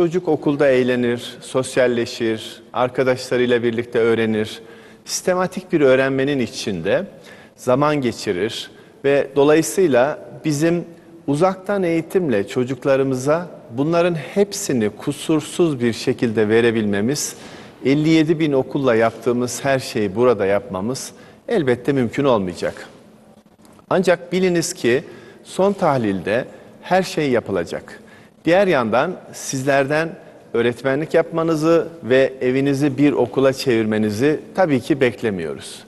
Çocuk okulda eğlenir, sosyalleşir, arkadaşlarıyla birlikte öğrenir. Sistematik bir öğrenmenin içinde zaman geçirir ve dolayısıyla bizim uzaktan eğitimle çocuklarımıza bunların hepsini kusursuz bir şekilde verebilmemiz, 57 bin okulla yaptığımız her şeyi burada yapmamız elbette mümkün olmayacak. Ancak biliniz ki son tahlilde her şey yapılacak. Diğer yandan sizlerden öğretmenlik yapmanızı ve evinizi bir okula çevirmenizi tabii ki beklemiyoruz.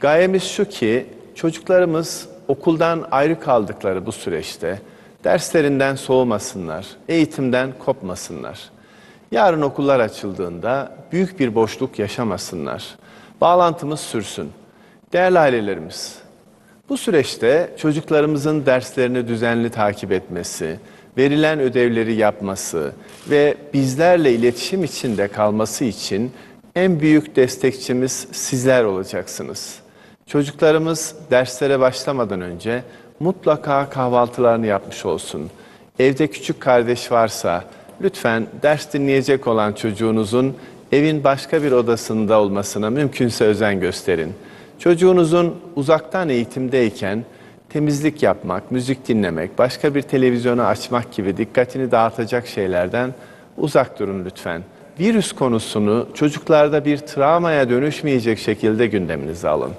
Gayemiz şu ki çocuklarımız okuldan ayrı kaldıkları bu süreçte derslerinden soğumasınlar, eğitimden kopmasınlar. Yarın okullar açıldığında büyük bir boşluk yaşamasınlar. Bağlantımız sürsün. Değerli ailelerimiz, bu süreçte çocuklarımızın derslerini düzenli takip etmesi, verilen ödevleri yapması ve bizlerle iletişim içinde kalması için en büyük destekçimiz sizler olacaksınız. Çocuklarımız derslere başlamadan önce mutlaka kahvaltılarını yapmış olsun. Evde küçük kardeş varsa lütfen ders dinleyecek olan çocuğunuzun evin başka bir odasında olmasına mümkünse özen gösterin. Çocuğunuzun uzaktan eğitimdeyken temizlik yapmak, müzik dinlemek, başka bir televizyonu açmak gibi dikkatini dağıtacak şeylerden uzak durun lütfen. Virüs konusunu çocuklarda bir travmaya dönüşmeyecek şekilde gündeminize alın.